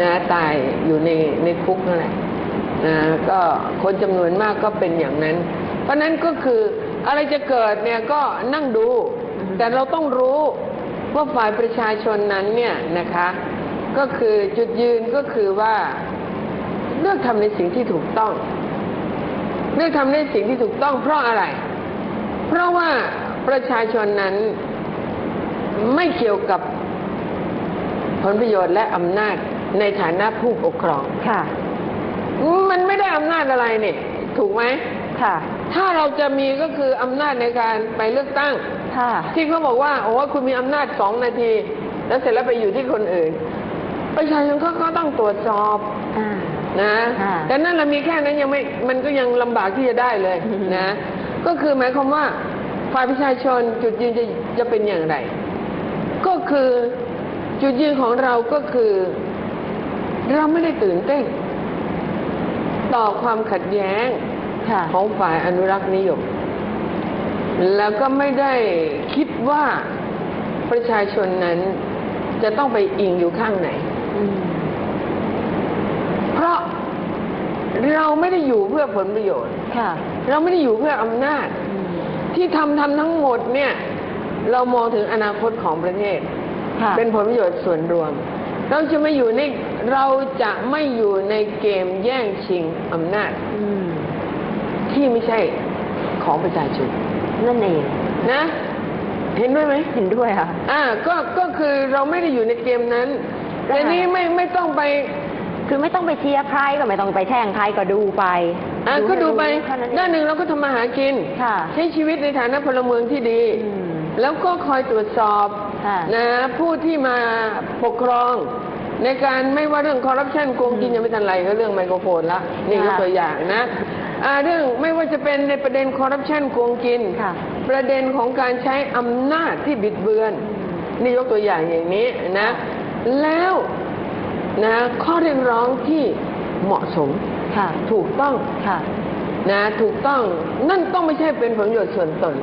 นะตายอยู่ในในคุกนั่นแหละนะก็คนจำนวนมากก็เป็นอย่างนั้น เพราะนั้นก็คืออะไรจะเกิดเนี่ยก็นั่งดู แต่เราต้องรู้ว่าฝ่ายประชาชนนั้นเนี่ยนะคะ ก็คือจุดยืนก็คือว่าเลือกทำในสิ่งที่ถูกต้อง เลือกทำในสิ่งที่ถูกต้องเพราะอะไร เพราะว่าประชาชนนั้นไม่เกี่ยวกับผลประโยชน์และอำนาจ ในฐานะผู้ปกครอง ค่ะ มันไม่ได้อำนาจอะไรเนี่ยถูกไหมค่ะ ถ้าเราจะมีก็คืออำนาจในการไปเลือกตั้ง ค่ะ ที่เขาบอกว่าโอ้คุณมีอำนาจสองนาที แล้วเสร็จแล้วไปอยู่ที่คนอื่น ประชาชนเขาก็ต้องตรวจสอบอ่านะค่ะแต่นั่นเรามีแค่นั้นยังไม่ มันก็ยังลำบากที่จะได้เลยอืมนะ ก็คือหมายความว่าฝ่ายประชาชนจุดยืนจะจะเป็นอย่างไร ก็คือจุดยืนของเราก็คือ เราไม่ได้ตื่นเต้น ต่อความขัดแย้งค่ะของฝ่ายอนุรักษ์นิยม แล้วก็ไม่ได้คิดว่าประชาชนนั้นจะต้องไปอิงอยู่ข้างไหนอืมเพราะเราไม่ได้อยู่เพื่อผลประโยชน์ค่ะเราไม่ได้อยู่เพื่ออำนาจอืมที่ทำทำทั้งหมดเนี่ย เรามองถึงอนาคตของประเทศค่ะเป็นผลประโยชน์ส่วนรวม เราจะไม่อยู่ในเราจะไม่อยู่ในเกมแย่งชิงอำนาจอืมที่ไม่ใช่ของประชาชนนั่นเองนะ เห็นด้วยไหมเห็นด้วยค่ะ อ่า ก็ก็คือเราไม่ได้อยู่ในเกมนั้นค่ะแต่นี้ไม่ไม่ต้องไป คือไม่ต้องไปเชียร์ใครก็ไม่ต้องไปแช่งใครก็ดูไปอ่าก็ดูไปเท่านั้นเองด้านหนึ่งเราก็ทำมาหากินค่ะใช้ชีวิตในฐานะพลเมืองที่ดีอืมแล้วก็คอยตรวจสอบค่ะ นะผู้ที่มาปกครองในการไม่ว่าเรื่องคอร์รัปชันโกงกินยังไม่ทันไรก็เรื่องไมโครโฟนละนี่ก็ค่ะตัวอย่างนะอ่าเรื่องไม่ว่าจะเป็นในประเด็นคอร์รัปชันโกงกินค่ะประเด็นของการใช้อำนาจที่บิดเบือน นี่ยกตัวอย่างอย่างนี้นะ แล้วนะข้อเรียกร้องที่เหมาะสมค่ะถูกต้องค่ะนะถูกต้องนั่นต้องไม่ใช่เป็นผลประโยชน์ส่วนตน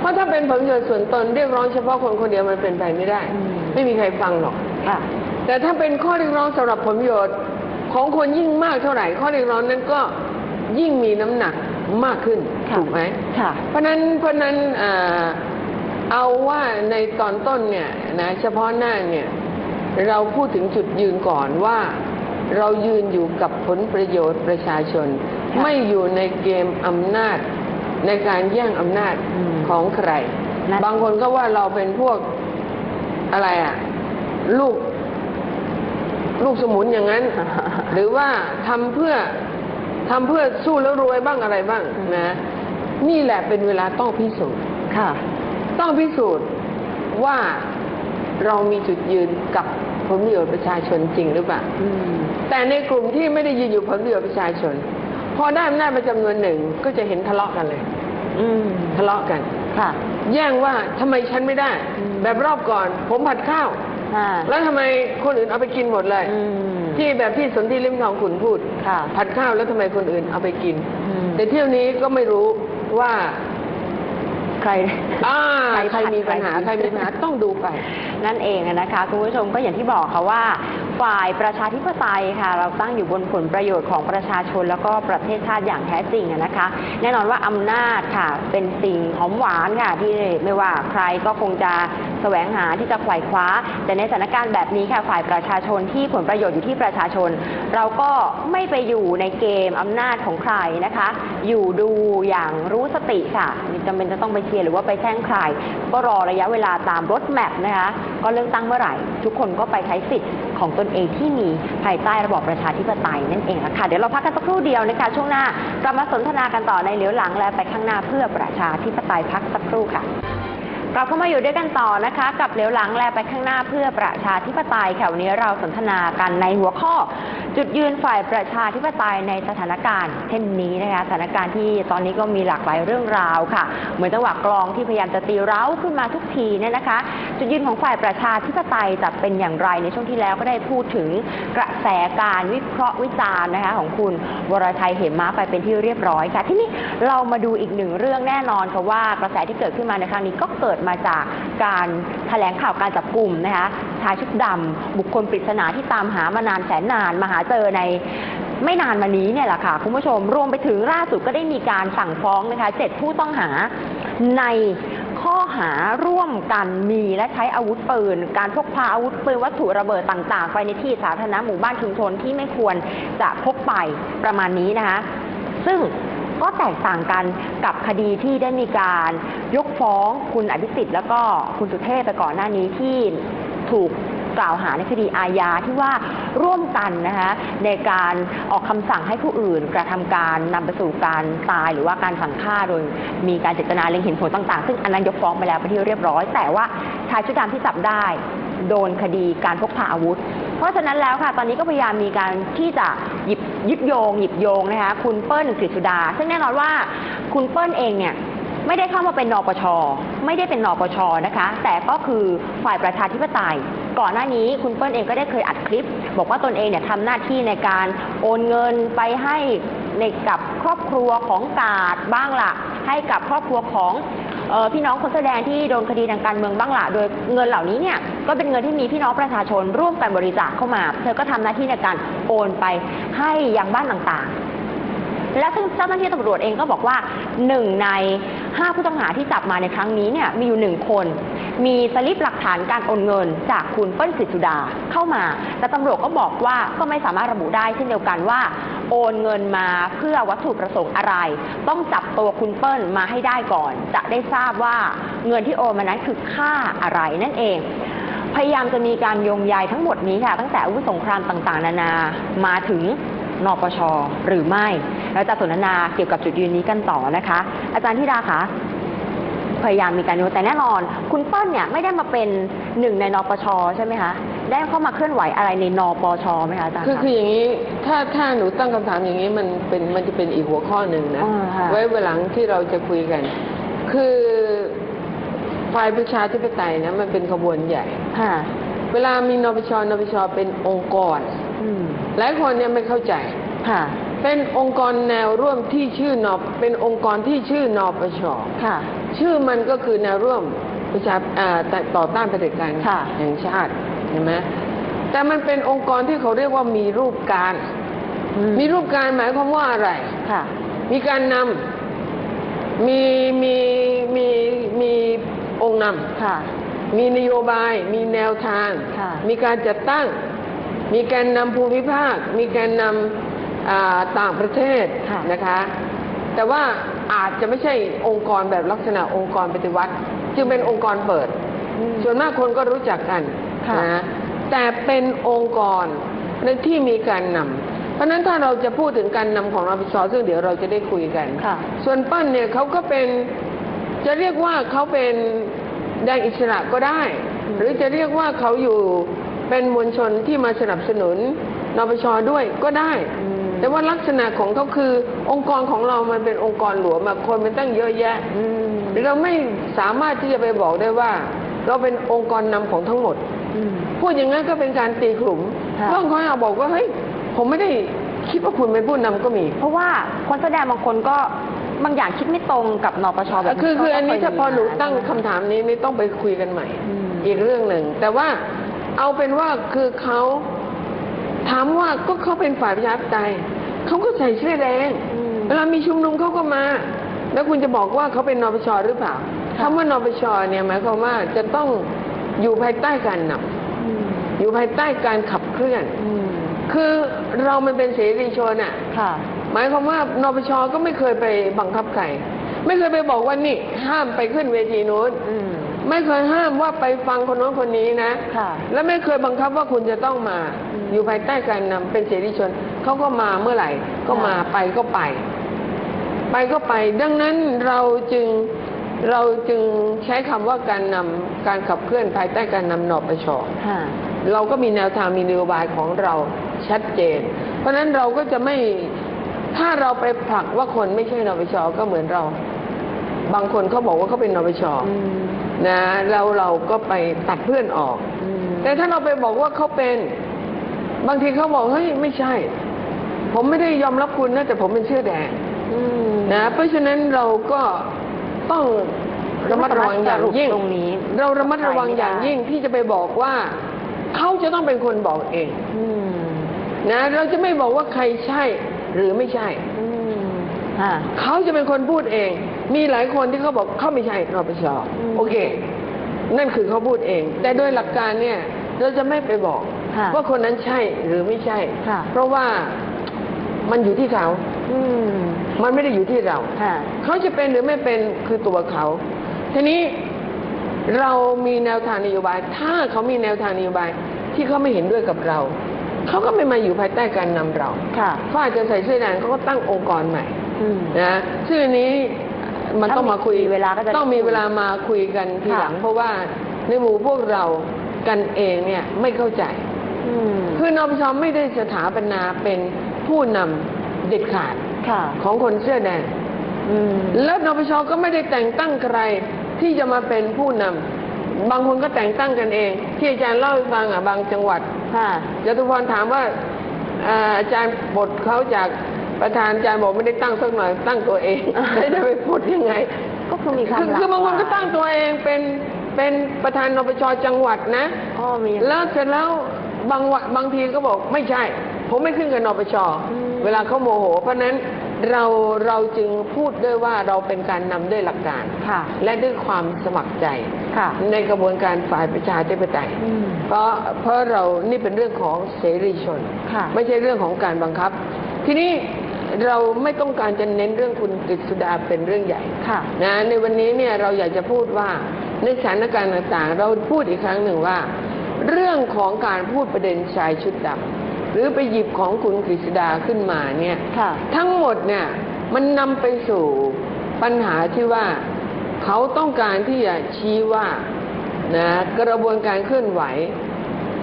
เพราะถ้าเป็นผลประโยชน์ส่วนตนเรียกร้องเฉพาะคนคนเดียวมันเป็นไปไม่ได้อืมไม่มีใครฟังหรอก ค่ะ แต่ถ้าเป็นข้อเรียกร้องสำหรับผลประโยชน์ของคนยิ่งมากเท่าไหร่ ข้อเรียกร้องนั้นก็ยิ่งมีน้ำหนักมากขึ้นค่ะถูกไหมค่ะ เพราะนั้นเพราะนั้นอ่าเอาว่าในตอนต้นเนี่ยนะเฉพาะหน้าเนี่ยเราพูดถึงจุดยืนก่อนว่าเรายืนอยู่กับผลประโยชน์ประชาชน ค่ะ ไม่อยู่ในเกมอำนาจในการแย่งอำนาจ อืม ของใครนั่นบางคนก็ว่าเราเป็นพวกอะไรอะลูก ลูกสมุนอย่างนั้น หรือว่าทำเพื่อทำเพื่อสู้แล้วรวยบ้างอะไรบ้างนะ นี่แหละเป็นเวลาต้องพิสูจน์ค่ะ ต้องพิสูจน์ว่าเรามีจุดยืนกับผลประโยชน์ประชาชนจริงหรือเปล่าอืมแต่ในกลุ่มที่ไม่ได้ยืนอยู่ผลประโยชน์ประชาชน พอได้อำนาจมาจำนวนหนึ่งก็จะเห็นทะเลาะกันเลยอืมทะเลาะกัน ค่ะ แย่งว่าทำไมฉันไม่ได้ อืม แบบรอบก่อน ผมผัดข้าว ค่ะ แล้วทำไมคนอื่นเอาไปกินหมดเลย อืม ที่แบบที่สนธิลิมทองขุนพูด ค่ะผัดข้าวแล้วทำไมคนอื่นเอาไปกิน อืมแต่เที่ยวนี้ก็ไม่รู้ว่าใคร อ่าใครใครมีปัญหาใคใครรผิมีดปัญหาต้องดูไป นั่นเองอะนะคะ คุณผู้ชมก็อย่างที่บอกค่ะว่า ฝ่ายประชาธิปไตยค่ะ เราตั้งอยู่บนผลประโยชน์ของประชาชนแล้วก็ประเทศชาติอย่างแท้จริงนะคะ แน่นอนว่าอำนาจค่ะ เป็นสิ่งหอมหวานค่ะ ที่ไม่ว่าใครก็คงจะแสวงหาที่จะไขว่คว้า แต่ในสถานการณ์แบบนี้ค่ะฝ่ายประชาชนที่ผลประโยชน์อยู่ที่ประชาชน เราก็ไม่ไปอยู่ในเกมอำนาจของใครนะคะ อยู่ดูอย่างรู้สติค่ะไมีจำเป็นจะต้องไปเชียร์หรือว่าไปแช่งใคร ก็รอระยะเวลาตามรถแมพนะคะ ก็เลือกตั้งเมื่อไหร่ ทุกคนก็ไปใช้สิทธิ์ของตนเองที่มีภายใต้ระบอบประชาธิปไตยนั่นเองละค่ะเดี๋ยวเราพักกันสักครู่เดียวนะคะช่วงหน้ากลับมาสนทนากันต่อในเหลียวหลังและไปข้างหน้าเพื่อประชาธิปไตยพักสักครู่ค่ะกลับเข้ามาอยู่ด้วยกันต่อนะคะ กับเหลียวหลังแลไปข้างหน้าเพื่อประชาธิปไตยค่ะวันนี้เราสนทนากันในหัวข้อจุดยืนฝ่ายประชาธิปไตยในสถานการณ์เช่นนี้นะคะสถานการณ์ที่ตอนนี้ก็มีหลากหลายเรื่องราวค่ะ เหมือนจังหวะกลองที่พยายามจะตีเร้าขึ้นมาทุกทีเนี่ยนะคะ จุดยืนของฝ่ายประชาธิปไตยจะเป็นอย่างไรในช่วงที่แล้วก็ได้พูดถึงกระแสการวิเคราะห์วิจารณ์นะคะของคุณวรชัยเหมมาไปเป็นที่เรียบร้อยค่ะ ที่นี่เรามาดูอีกหนึ่งเรื่องแน่นอนค่ะว่ากระแสที่เกิดขึ้นมาในครั้งนี้ก็เกิดมาจากการแถลงข่าวการจับกลุ่มนะคะ ชายชุดดำบุคคลปริศนาที่ตามหามานานแสนนานมาหาเจอในไม่นานมานี้เนี่ยแหละค่ะคุณผู้ชมรวมไปถึงล่าสุดก็ได้มีการสั่งฟ้องนะคะเจ็ดผู้ต้องหาในข้อหาร่วมกันมีและใช้อาวุธปืน การพกพาอาวุธปืนวัตถุระเบิดต่างๆ ไปในที่สาธารณะหมู่บ้านชุมชนที่ไม่ควรจะพกไปประมาณนี้นะคะ ซึ่งก็แตกต่างกันกับคดีที่ได้มีการยกฟ้องคุณอภิสิทธิ์แล้วก็คุณสุเทพไปก่อนหน้านี้ที่ ถูกกล่าวหาในคดีอาญาที่ว่าร่วมกันนะคะในการออกคำสั่งให้ผู้อื่น กระทำการนำไปสู่การตายหรือว่าการสั่งฆ่าโดย มีการเจตนาเล็งเห็นผลต่างๆ ซึ่งอันนั้นยกฟ้องไปแล้วเป็นที่เรียบร้อย แต่ว่าชายชุดดำที่จับได้ โดนคดีการพกพาอาวุธ เพราะฉะนั้นแล้วค่ะ ตอนนี้ก็พยายามมีการที่จะหยิบยึดโยง หยิบโยงนะคะคุณเปิ้ลกฤษสุดา ซึ่งแน่นอนว่าคุณเปิ้ลเองเนี่ย ไม่ได้เข้ามาเป็นนปช ไม่ได้เป็นนปชนะคะ แต่ก็คือฝ่ายประชาธิปไตย ก่อนหน้านี้คุณเปิ้ลเองก็ได้เคยอัดคลิป บอกว่าตนเองเนี่ยทำหน้าที่ในการโอนเงินไปให้ในกับครอบครัวของกาดบ้างละให้กับครอบครัวของออพี่น้องคนแสดงที่โดนคดีทางการเมืองบ้างละโดยเงินเหล่านี้เนี่ยก็เป็นเงินที่มีพี่น้องประชาชนร่วมกันบริจาคเข้ามา เธอก็ทำหน้าที่ในการโอนไปให้ยังบ้านต่างๆ และซึ่งเจ้าหน้าที่ตำรวจเองก็บอกว่าหนึ่งใน ห้าผู้ต้องหาที่จับมาในครั้งนี้เนี่ยมีอยู่หนึ่งคน มีสลิปหลักฐานการโอนเงินจากคุณเปิ้ลกฤษสุดาเข้ามา แต่ตำรวจก็บอกว่าก็ไม่สามารถระบุได้เช่นเดียวกันว่า โอนเงินมาเพื่อวัตถุประสงค์อะไร ต้องจับตัวคุณเปิ้ลมาให้ได้ก่อน จะได้ทราบว่าเงินที่โอนมานั้นคือค่าอะไรนั่นเองพยายามจะมีการโยงใยทั้งหมดนี้ค่ะ ตั้งแต่อาวุธสงครามต่าง ๆ นานามาถึง นปช หรือไม่เราจะสนทนาเกี่ยวกับจุดยืนนี้กันต่อนะคะ อาจารย์ธิดาคะพยายามมีการโยงแต่แน่นอน คุณเปิ้ลเนี่ยไม่ได้มาเป็นหนึ่งในนปชใช่ไหมคะได้เข้ามาเคลื่อนไหวอะไรในนปชไหมคะอาจารย์คือคะคืออย่างนี้ถ้าถ้าหนูตั้งคำถามอย่างนี้มันเป็นมันจะเป็นอีกหัวข้อหนึ่งนะอ่าค่ะไว้เวลาหลังที่เราจะคุยกัน คือฝ่ายประชาธิปไตยนะมันเป็นขบวนใหญ่ค่ะเวลามีนปชนปชเป็นองค์กรอืม หลายคนเนี่ยไม่เข้าใจ ค่ะ เป็นองค์กรแนวร่วมที่ชื่อนปเป็นองค์กรที่ชื่อนปชค่ะ ชื่อมันก็คือแนวร่วมประชาอ่าแต่ต่อต้านเผด็จการค่ะแห่งชาติเห็นไหมแต่มันเป็นองค์กรที่เขาเรียกว่ามีรูปการอืมีรูปการหมายความว่าอะไรค่ะ มีการนำมีมีมีมีองค์นค่ะำมีนโยบาย มีแนวทางค่ะมีการจัดตั้ง มีการนำภูมิภาค มีการนำอ่าต่างประเทศค่ะนะคะ แต่ว่าอาจจะไม่ใช่องค์กรแบบลักษณะองค์กรปฏิวัติ จึงเป็นองค์กรเปิดอืมส่วนมากคนก็รู้จักกันค่ะนะแต่เป็นองค์กรในที่มีการนำเพราะฉะนั้นถ้าเราจะพูดถึงการนำของรปชซึ่งเดี๋ยวเราจะได้คุยกันค่ะส่วนปั้นเนี่ยเขาก็เป็นจะเรียกว่าเขาเป็นแดงอิสระก็ได้อืมหรือจะเรียกว่าเขาอยู่ เป็นมวลชนที่มาสนับสนุนนปชด้วยก็ได้อืมแต่ว่าลักษณะของเขาคือองค์กรของเรามันเป็นองค์กรหลวมอะคนมันตั้งเยอะแยะอืมเราไม่สามารถที่จะไปบอกได้ว่า เราเป็นองค์กรนำของทั้งหมดอืมพูดอย่างนั้นก็เป็นการตีกลุ่มค่ะเรื่องเขาเอาบอกว่าเฮ้ยผมไม่ได้คิดว่าคุณเป็นผู้นำก็มี เพราะว่าคนแสดงบางคนก็บางอย่างคิดไม่ตรงกับนปชแบบคือคืออันนี้ก็ถ้าพอหนูตั้งใช่ไมคำถามนี้นี่ต้องไปคุยกันใหม่อืมอีกเรื่องหนึ่ง แต่ว่า เอาเป็นว่าคือเขาถามว่าก็เขาเป็นฝ่ายประชาธิปไตยเขาก็ใส่เสื้อแดงอืมเวลามีชุมนุมเขาก็มา แล้วคุณจะบอกว่าเขาเป็นนปชหรือเปล่าค่ะคำว่านปชเนี่ยหมายความว่าจะต้องอยู่ภายใต้การนำอืมอยู่ภายใต้การขับเคลื่อนอืมคือเรามันเป็นเสรีชนอะค่ะหมายความว่านปชก็ไม่เคยไปบังคับใครไม่เคยไปบอกว่านี่ห้ามไปขึ้นเวทีนู้นอืม ไม่เคยห้ามว่าไปฟังคนโน้นคนนี้นะ ค่ะ และไม่เคยบังคับว่าคุณจะต้องมาอืมอยู่ภายใต้การนำเป็นเสรีชนเขาก็มาเมื่อไหร่ ก็มาค่ะไปก็ไป ไปก็ไป ดังนั้นเราจึงเราจึงใช้คำว่าการนำการขับเคลื่อนภายใต้การนำนปช ค่ะ เราก็มีแนวทางมีนโยบายของเราชัดเจน เพราะฉะนั้นเราก็จะไม่ถ้าเราไปผลักว่าคนไม่ใช่นปชก็เหมือนเรา บางคนเขาบอกว่าเขาเป็นนปช อืม นะแล้วเราก็ไปตัดเพื่อนออกอืมแต่ถ้าเราไปบอกว่าเขาเป็น บางทีเขาบอกเฮ้ยไม่ใช่ ผมไม่ได้ยอมรับคุณนะแต่ผมเป็นเสื้อแดงอืมนะ เพราะฉะนั้นเราก็ต้องระมัดระวังอย่างยิ่งตรงนี้ เราระมัดระวังอย่างยิ่งที่จะไปบอกว่าเขาจะต้องเป็นคนบอกเองอืมนะ เราจะไม่บอกว่าใครใช่หรือไม่ใช่อืมค่ะเขาจะเป็นคนพูดเอง มีหลายคนที่เขาบอกเขาไม่ใช่นปชอืมโอเค นั่นคือเขาพูดเอง แต่โดยหลักการเนี่ยเราจะไม่ไปบอกค่ะว่าคนนั้นใช่หรือไม่ใช่ค่ะเพราะว่ามันอยู่ที่เขาอืมมันไม่ได้อยู่ที่เราค่ะเขาจะเป็นหรือไม่เป็นคือตัวเขาทีนี้เรามีแนวทางนโยบาย ถ้าเขามีแนวทางนโยบายที่เขาไม่เห็นด้วยกับเราเขาก็ไม่มาอยู่ภายใต้การนำเราค่ะเขาอาจจะใส่เสื้อแดงเขาก็ตั้งองค์กรใหม่อืมนะซึ่งอันนี้ มันถ้าต้องมาคุยมีเวลาก็จะต้องมีเวลามาคุยกันทีหลังค่ะเพราะว่าในหมู่พวกเรากันเองเนี่ยไม่เข้าใจอืมคือนปชไม่ได้สถาปนาเป็นผู้นำเด็ดขาดค่ะของคนเสื้อแดงอืมแล้วนปชก็ไม่ได้แต่งตั้งใครที่จะมาเป็นผู้นำบางคนก็แต่งตั้งกันเอง ที่อาจารย์เล่าให้ฟังอะบางจังหวัดค่ะจตุพรถามว่าอ่าอาจารย์ปลดเขาจาก ประธานอาจารย์บอกไม่ได้ตั้งสักหน่อยตั้งตัวเองแล้วจะไปปลดยังไง ก็คือมีความคือหลคือบางคนก็หลยตั้งตัวเองเป็นเป็นประธานนปชจังหวัดนะอ๋อมีแล้วเสร็จแล้วบางวันบางทีก็บอกไม่ใช่ ผมไม่ขึ้นกับนปชอืมเวลาเขาโมโห เพราะฉะนั้นเราเราจึงพูดด้วยว่าเราเป็นการนำด้วยหลักการค่ะและด้วยความสมัครใจค่ะในกระบวนการฝ่ายประชาธิปไตยอืมเพราะเพราะเรานี่เป็นเรื่องของเสรีชนค่ะไม่ใช่เรื่องของการบังคับ ทีนี้ เราไม่ต้องการจะเน้นเรื่องคุณกฤษดาเป็นเรื่องใหญ่ค่ะนะในวันนี้เนี่ยเราอยากจะพูดว่าในสถานการณ์ต่างๆ เราพูดอีกครั้งหนึ่งว่า เรื่องของการพูดประเด็นชายชุดดำหรือไปหยิบของคุณกฤษดาขึ้นมาเนี่ยค่ะทั้งหมดเนี่ยมันนำไปสู่ปัญหาที่ว่าเขาต้องการที่จะชี้ว่านะกระบวนการเคลื่อนไหว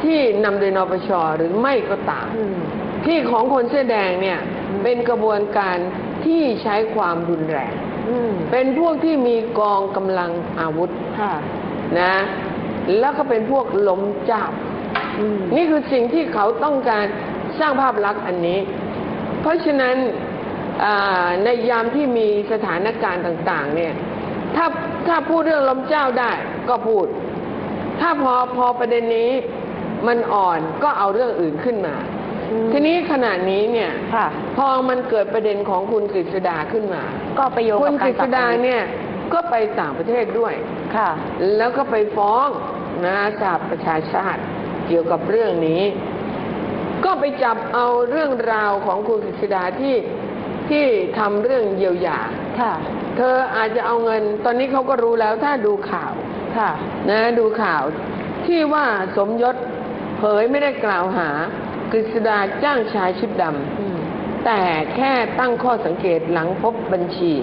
ที่นำโดยนปชหรือไม่ก็ตามอืมที่ของคนเสื้อแดงเนี่ย เป็นกระบวนการที่ใช้ความรุนแรงอืมเป็นพวกที่มีกองกำลังอาวุธค่ะนะ แล้วก็เป็นพวกล้มเจ้าอืมนี่คือสิ่งที่เขาต้องการสร้างภาพลักษณ์อันนี้ เพราะฉะนั้นอ่าในยามที่มีสถานการณ์ต่าง ๆ เนี่ย ถ้าถ้าพูดเรื่องล้มเจ้าได้ก็พูด ถ้าพอพอประเด็นนี้มันอ่อนก็เอาเรื่องอื่นขึ้นมาอืม ทีนี้ขณะนี้เนี่ยค่ะ พอมันเกิดประเด็นของคุณกฤษดาขึ้นมา ก็ไปโยงคุกัณบกกาฤรษตัดดาเนี่ยก็ไปต่างประเทศด้วย ค่ะ แล้วก็ไปฟ้องนะสหประชาชาติเกี่ยวกับเรื่องนี้ ก็ไปจับเอาเรื่องราวของคุณกฤษดาที่ที่ทำเรื่องเยียวยา ค่ะ เธออาจจะเอาเงิน ตอนนี้เขาก็รู้แล้วถ้าดูข่าวค่ะ นะดูข่าว ที่ว่าสมยศเผยไม่ได้กล่าวหา กฤษดาจ้างชายชุดดอืมำแต่แค่ตั้งข้อสังเกตหลังพบบัญชี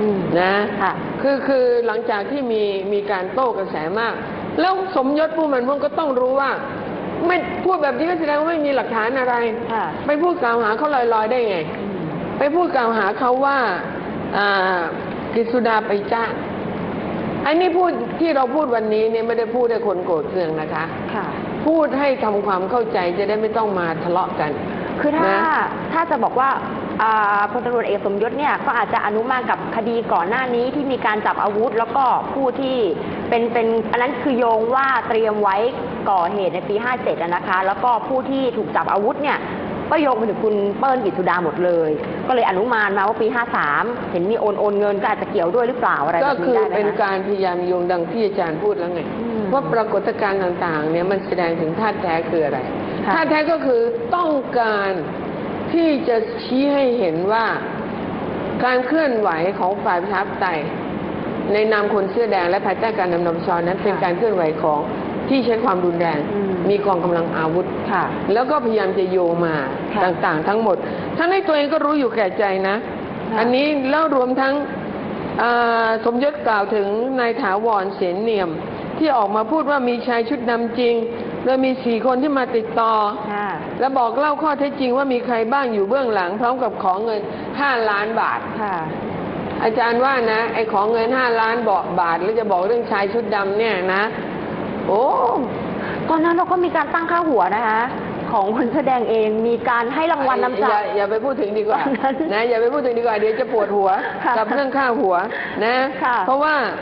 อืมนะค่ะคือคือหลังจากที่มีมีการโต้กระแสมาก แล้วสมยศผู้มันพวกก็ต้องรู้ว่า ไม่พูดแบบนี้ก็แสดงว่าไม่มีหลักฐานอะไรค่ะไปพูดกล่าวหาเขาลอยๆได้ไงอืมไปพูดกล่าวหาเขาว่าอ่ากฤษดาไปจ้างอันนี้พูดที่เราพูดวันนี้เนี่ยไม่ได้พูดให้คนโกรธเคืองนะคะ ค่ะ พูดให้ทำความเข้าใจจะได้ไม่ต้องมาทะเลาะกัน คือถ้านะ ถ้าจะบอกว่าอ่าพลตำรวจเอกสมยศเนี่ยก็อาจจะอนุมานกับคดีก่อนหน้านี้ที่มีการจับอาวุธ แล้วก็ผู้ที่เป็นเป็นอันนั้นคือโยงว่าเตรียมไว้ก่อเหตุในปี 57อะนะคะ แล้วก็ผู้ที่ถูกจับอาวุธเนี่ยก็โยงไปถึงคุณเปิ้ลกิจสุดาหมดเลย ก็เลยอนุมานมาว่าปี 53 เห็นมีโอนโอนเงินก็อาจจะเกี่ยวด้วยหรือเปล่าอะไรแบก็บคืนี้อได้ไหมเป็นคะการพยายามโยงดังที่อาจารย์พูดแล้วไง อื มว่าปรากฏการณ์ต่างๆเนี่ยมันแสดงถึงท่าตุแท้คืออะไรค่ะท่าตุแท้ก็คือต้องการที่จะชี้ให้เห็นว่าการเคลื่อนไหวของฝ่ายประชาธิปไตยในนามคนเสื้อแดงและภายใต้การนำนำชอนั้น เป็นการเคลื่อนไหวของที่ใช้ความรุนแรงอืมมีกองกำลังอาวุธค่ะ แล้วก็พยายามจะโยงมาค่ะต่างๆ ทั้งหมด ทั้งในตัวเองก็รู้อยู่แก่ใจนะค่ะอันนี้แล้วรวมทั้งอ่าสมยศกล่าวถึงนายถาวรเสนเนียม ที่ออกมาพูดว่ามีชายชุดดำจริงโดยมีสี่คนที่มาติดต่อ ค่ะ และบอกเล่าข้อเท็จจริงว่ามีใครบ้างอยู่เบื้องหลัง พร้อมกับของเงิน5ล้านบาท ค่ะ อาจารย์ว่านะ ไอ้ของเงิน5ล้านบาท แล้วจะบอกเรื่องชายชุดดำเนี่ยนะ โอ้ ตอนนั้นเราก็มีการตั้งค่าหัวนะคะ ของคนแสดงเองมีการให้รางวัลน้ำใจอย่าอย่าไปพูดถึงดีกว่า ตอนนั้นนะ อย่าไปพูดถึงดีกว่า เดี๋ยวจะปวดหัว ค่ะกับเรื่องค่าหัวนะ ค่ะ เพราะว่า